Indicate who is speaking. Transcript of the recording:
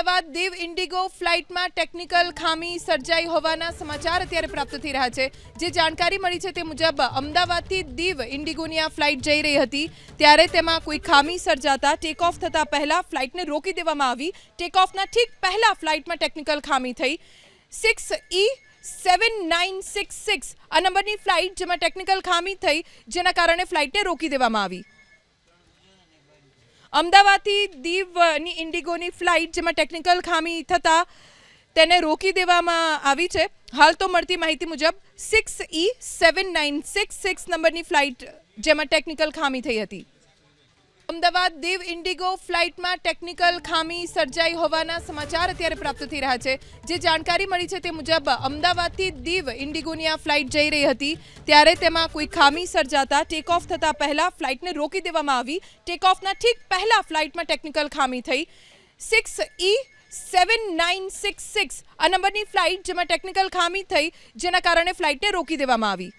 Speaker 1: Ahmedabad Diu Indigo ફ્લાઇટમાં technical ખામી સર્જાઈ હોવાના સમાચાર અત્યારે પ્રાપ્ત થઈ રહ્યા છે. જે જાણકારી મળી છે તે મુજબ અમદાવાદથી દીવ ઇન્ડિગોની આ ફ્લાઇટ જઈ રહી હતી. ત્યારે તેમાં કોઈ ખામી સર્જાતા ટેક ઓફ થતા પહેલાં ફ્લાઇટને રોકી દેવામાં આવી. ટેક ઓફના ઠીક પહેલાં ફ્લાઇટમાં ટેકનિકલ ખામી થઈ. Six E seven nine six six આ નંબરની ફ્લાઇટ જેમાં ટેકનિકલ ખામી થઈ, જેના કારણે ફ્લાઇટને રોકી દેવામાં આવી. અમદાવાદથી દીવની ઇન્ડિગોની ફ્લાઇટ, જેમાં ટેકનિકલ ખામી થતાં તેને રોકી દેવામાં આવી છે. હાલ તો મળતી માહિતી મુજબ six E seven nine six six નંબરની ફ્લાઇટ, જેમાં ટેકનિકલ ખામી થઈ હતી. અમદાવાદ દીવ ઇન્ડિગો ફ્લાઇટમાં ટેકનિકલ ખામી સર્જાઈ હોવાના સમાચાર અત્યારે પ્રાપ્ત થઈ રહ્યા છે. જે જાણકારી મળી છે તે મુજબ અમદાવાદથી દીવ ઇન્ડિગોની આ ફ્લાઇટ જઈ રહી હતી. ત્યારે તેમાં કોઈ ખામી સર્જાતા ટેક ઓફ થતા પહેલાં ફ્લાઇટને રોકી દેવામાં આવી. ટેક ઓફના ઠીક પહેલાં ફ્લાઇટમાં ટેકનિકલ ખામી થઈ. Six E seven nine six six આ નંબરની ફ્લાઇટ જેમાં ટેકનિકલ ખામી થઈ, જેના કારણે ફ્લાઇટને રોકી દેવામાં આવી.